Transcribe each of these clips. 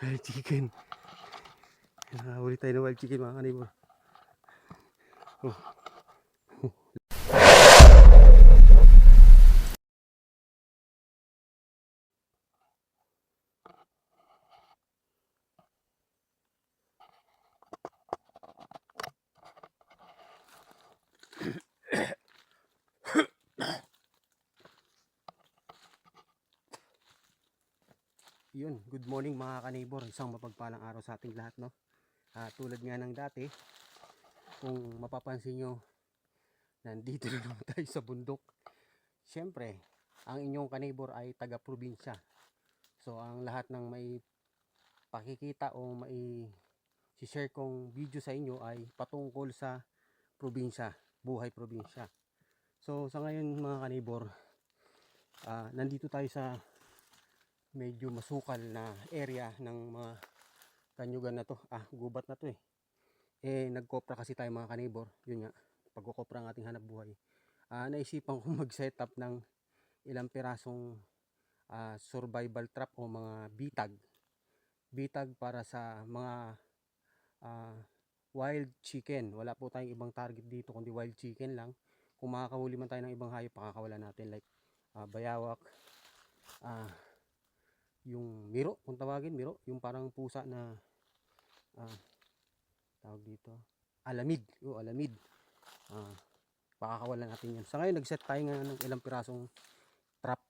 Wild chicken. Nakahuli tayo ng wild chicken mga kanibor. Oh. Good morning mga kanibor. Isang mapagpalang araw sa ating lahat, no? Ah, tulad nga ng dati, kung mapapansin nyo, nandito na tayo sa bundok. Siyempre, ang inyong kanibor ay taga-probinsya. So, ang lahat ng may pakikita o may share kong video sa inyo ay patungkol sa probinsya, buhay probinsya. So, sa ngayon mga kanibor, ah, nandito tayo sa medyo masukal na area ng mga kanyugan na to. Ah, gubat na to eh. Eh, nagkopra kasi tayo mga kanibor. Yun nga, pagkukopra ang ating hanap buhay. Ah, naisipan kong mag-set up ng ilang pirasong ah, survival trap o mga bitag. Bitag para sa mga ah, wild chicken. Wala po tayong ibang target dito kundi wild chicken lang. Kung makakahuli man tayo ng ibang hayop, pakakawala natin like ah, bayawak, ah, yung miro, kung tawagin miro, yung parang pusa na ah, tawag dito, alamid, yung alamid. Ah, pakakawalan natin yan. Sa ngayon, nag-set tayo ngayon ng ilang pirasong trap.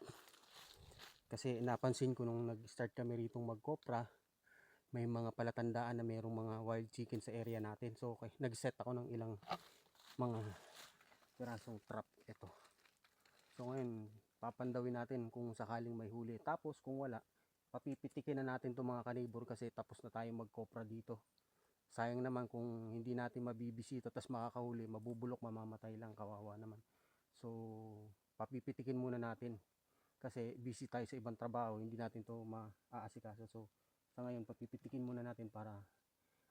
Kasi napansin ko nung nag-start kami ritong magkopra, may mga palatandaan na mayroong mga wild chicken sa area natin. So, okay, nag-set ako ng ilang mga pirasong trap. Ito. So, ngayon, papandawin natin kung sakaling may huli. Tapos, kung wala, papipitikin na natin itong mga kanibor kasi tapos na tayo magkopra dito. Sayang naman kung hindi natin mabibisita tapos makakahuli, mabubulok, mamamatay lang, kawawa naman. So, papipitikin muna natin kasi busy tayo sa ibang trabaho, hindi natin to maaasikaso. So, sa ngayon, papipitikin muna natin para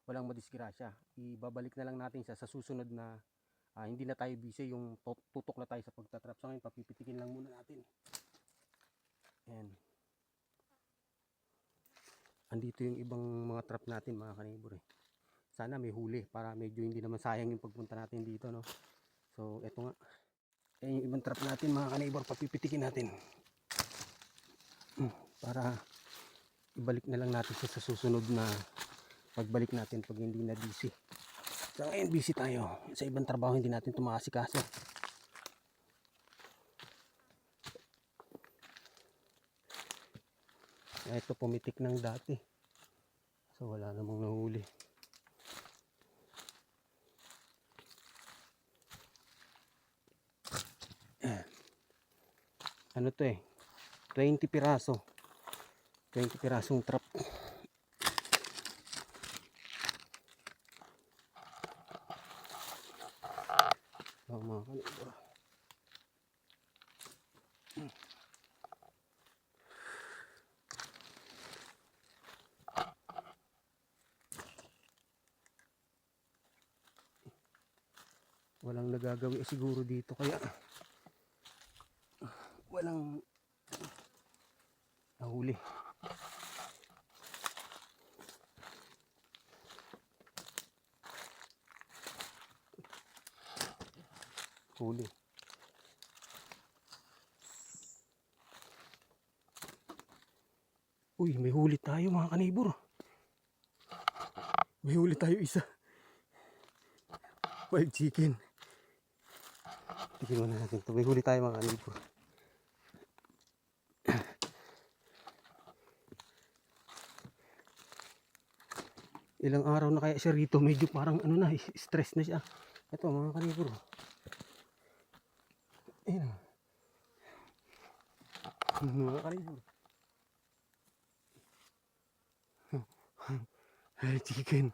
walang madisgrasya. Ibabalik na lang natin siya sa susunod na ah, hindi na tayo busy, yung tu- tutok na tayo sa pagtatrap. Sa ngayon, papipitikin lang muna natin. Ayan. Andito yung ibang mga trap natin mga kanibor eh. Sana may huli para medyo hindi naman sayang yung pagpunta natin dito no. So eto nga. Ayan yung ibang trap natin mga kanibor papipitikin natin. Hmm, Para ibalik na lang natin sa susunod na pagbalik natin pag hindi na busy. So ngayon busy tayo. Sa ibang trabaho hindi natin tumakasikaso. Ito pumitik ng dati. So wala namang nahuli. Ano to eh? 20 piraso. 20 pirasong trap. Oh, mga kanibor. Walang nagagawi siguro dito kaya walang nahuli. Huli. Uy may huli tayo mga kanibor. May huli tayo isa. Wild chicken Tignan muna natin ito. May huli tayo mga kanibor. Ilang araw na kaya siya rito. Medyo parang ano na, stress na siya. Ito mga kanibor. Ayan. Mga kanibor. Wild chicken.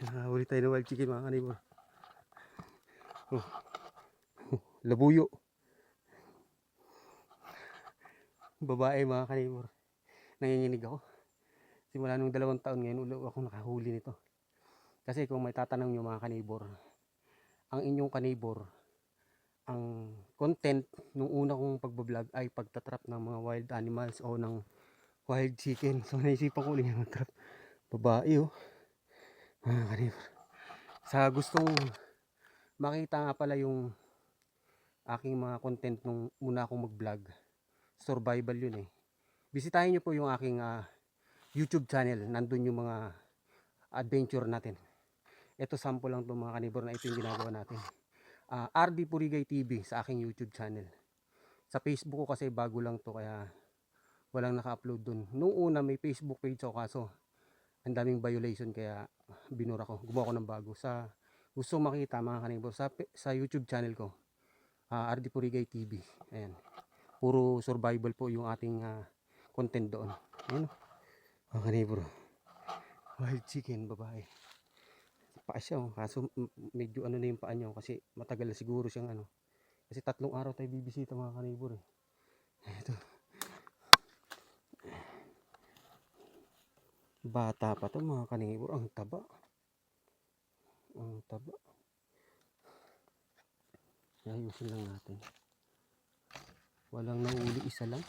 Nakahuli tayo ng wild chicken mga kanibor. Oh labuyo. Babae mga kanibor. Nanginginig ako. Simula nung dalawang taon ngayon, ulo ako nakahuli nito. Kasi kung may tatanong nyo mga kanibor, ang inyong kanibor, ang content nung una kong pagbablog ay pagtatrap ng mga wild animals o ng wild chicken. So naisipan ko ulit yung trap. Babae oh. Mga kanibor. Sa gustong makita nga pala yung aking mga content nung muna akong mag-vlog. Survival yun eh. Bisitahin nyo po yung aking ah, YouTube channel. Nandun yung mga adventure natin. Ito sample lang itong mga kanibor na ito yung ginagawa natin. Ah, RD Purigay TV sa aking YouTube channel. Sa Facebook ko kasi bago lang to kaya walang naka-upload dun. Nung una may Facebook page ako kaso ang daming violation kaya binura ko. Gumawa ko ng bago. Sa gusto makita mga kanibor sa, sa YouTube channel ko. Ah, RD Purigay TV. Ayan. Puro survival po yung ating ah, content doon. Ayan. Mga kanibor. Wild chicken babae. Paa siya oh. Kaso medyo ano na yung paa niya kasi matagal na siguro siyang ano. Kasi tatlong araw tayo bibisita mga kanibor eh. Ito. Bata pa to mga kanibor. Ang taba. Ang taba. Ayusin lang natin. Walang nauli isa lang.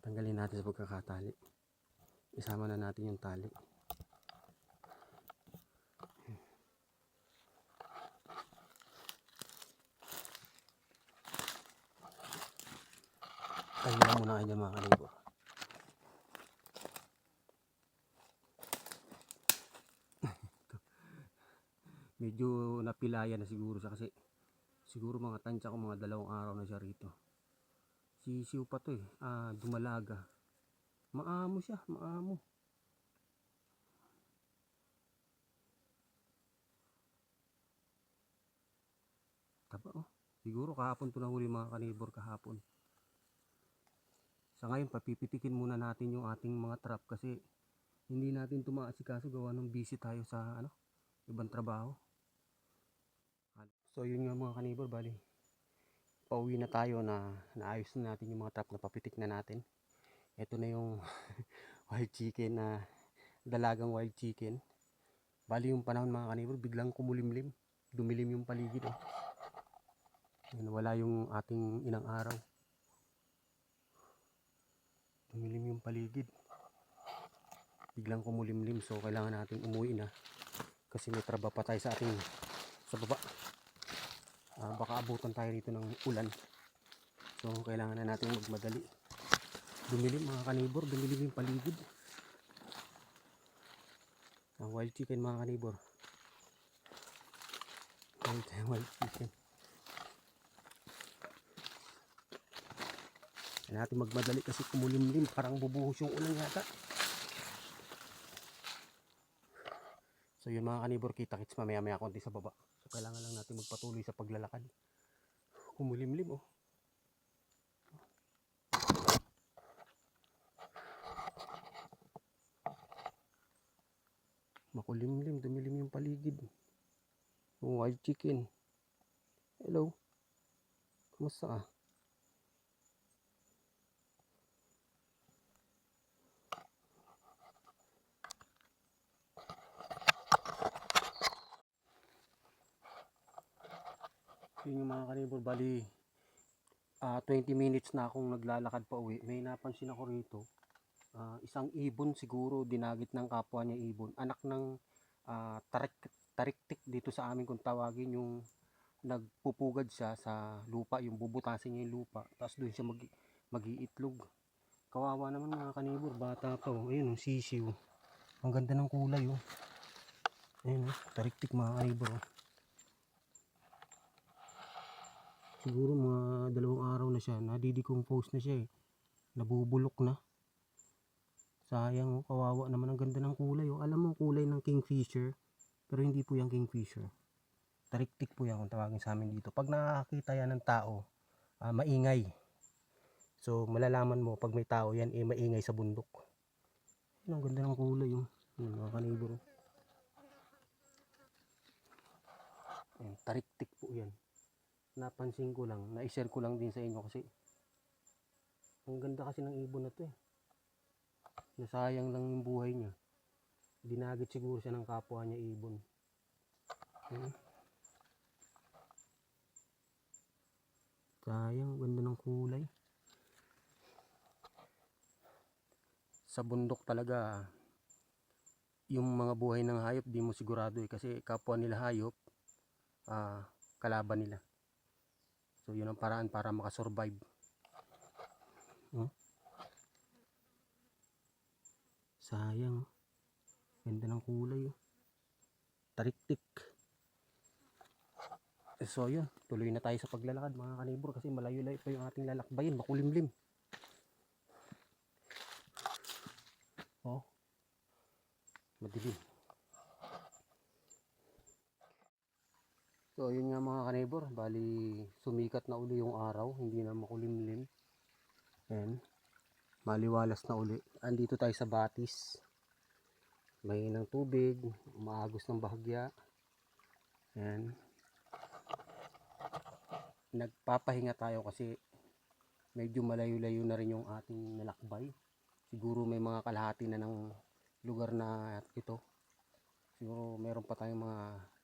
Tanggalin natin sa pagkakatali. Isama na natin yung tali. Tayo na muna kayo mga kanibor. Medyo napilaya na siguro siya kasi siguro mga tansya ko mga dalawang araw na siya rito. Sisiw pa to eh. Ah, dumalaga. Maamo siya, maamo. Taba oh. Siguro kahapon to nahuli mga kanibor kahapon. Sa ngayon, papipitikin muna natin yung ating mga trap kasi hindi natin tumaasikaso gawa ng busy tayo sa ano, ibang trabaho. So yun nga mga kanibor, bali. Pauwi na tayo na naayos na natin yung mga trap na papitik na natin. Ito na yung wild chicken na dalagang wild chicken. Bali yung panahon mga kanibor, biglang kumulimlim. Dumilim yung paligid oh. Yun, wala yung ating inang araw. Dumilim yung paligid. Biglang kumulimlim so kailangan natin umuwi na. Kasi may trabaho pa tayo sa ating sa baba. Ah, baka abutan tayo rito ng ulan. So kailangan na natin magmadali. Dumilim mga kanibor, dumilim yung paligid. Ang wild chicken mga kanibor. Wild, wild chicken. Kailangan natin magmadali kasi kumulimlim. Parang bubuhos yung ulan yata. So yun mga kanibor, kita-kits mamaya maya konti sa baba. So kailangan lang natin magpatuloy sa paglalakad. Kumulimlim oh. Makulimlim, dumilim yung paligid. Wild chicken. Hello. Kumusta ka? Yun yung mga kanibor, bali ah 20 minutes na akong naglalakad pa uwi. May napansin ako rito. ah, isang ibon siguro dinagit ng kapwa niya ibon. Anak ng ah, tarik, tariktik dito sa amin kung tawagin yung nagpupugad siya sa lupa, yung bubutasin niya yung lupa. Tapos doon siya mag, mag-iitlog. Kawawa naman mga kanibor, bata pa oh. Ayun, oh, sisiw. Ang ganda ng kulay oh. Ayun oh, tariktik mga kanibor oh. Siguro mga dalawang araw na siya, nadidecompose na siya eh. Nabubulok na. Sayang, oh, kawawa naman ang ganda ng kulay. Oh. Alam mo kulay ng kingfisher, pero hindi po yung kingfisher. Tariktik po yan kung tawagin sa amin dito. Pag nakakita yan ng tao, ah, maingay. So, malalaman mo pag may tao yan, eh, maingay sa bundok. Ang ganda ng kulay. Oh. Yun, mga kanibor. oh. Ayan, tariktik po yan napansin ko lang, na-share ko lang din sa inyo kasi ang ganda kasi ng ibon na to eh. Nasayang lang yung buhay niya. Dinagit siguro siya ng kapwa niya ibon. Ayun. Sayang, ganda ng kulay. Sa bundok talaga, yung mga buhay ng hayop, di mo sigurado eh. Kasi kapwa nila hayop, ah, kalaban nila. So, yun ang paraan para makasurvive. Oh. Sayang. Ganda ng kulay. Oh. Tariktik. So, yun. Tuloy na tayo sa paglalakad mga kanibor kasi malayo-layo pa yung ating lalakbayin. Makulimlim. Oh. Madilim. So, yun nga mga kanibor. Bali, sumikat na uli yung araw. Hindi na makulimlim. Ayan. Maliwalas na uli. Andito tayo sa Batis. May ng tubig. Umaagos ng bahagya. Ayan. Nagpapahinga tayo kasi medyo malayo-layo na rin yung ating nalakbay. Siguro may mga kalahati na ng lugar na ito. Siguro meron pa tayong mga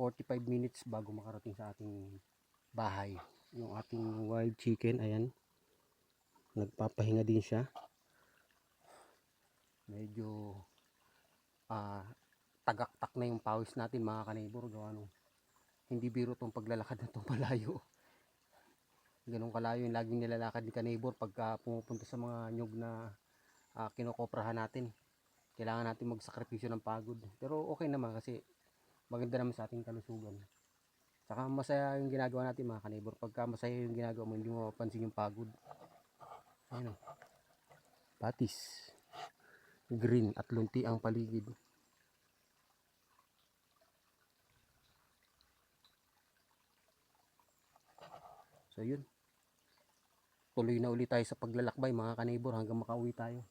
45 minutes bago makarating sa ating bahay. Yung ating wild chicken, ayan. Nagpapahinga din siya. Medyo ah tagaktak na yung pawis natin mga kanibor. Gawa nung hindi biro tong paglalakad na tong malayo. Ganun kalayo yung laging nilalakad ni kanibor pagka pumupunta sa mga nyug na ah, kinokoprahan natin. Kailangan natin magsakripisyo ng pagod. Pero okay naman kasi maganda naman sa ating kalusugan. Saka masaya yung ginagawa natin mga kanibor. Pagka masaya yung ginagawa mo, hindi mo mapapansin yung pagod. Ayun o. Patis. Green at lunti ang paligid. So yun. Tuloy na ulit tayo sa paglalakbay mga kanibor hanggang makauwi tayo.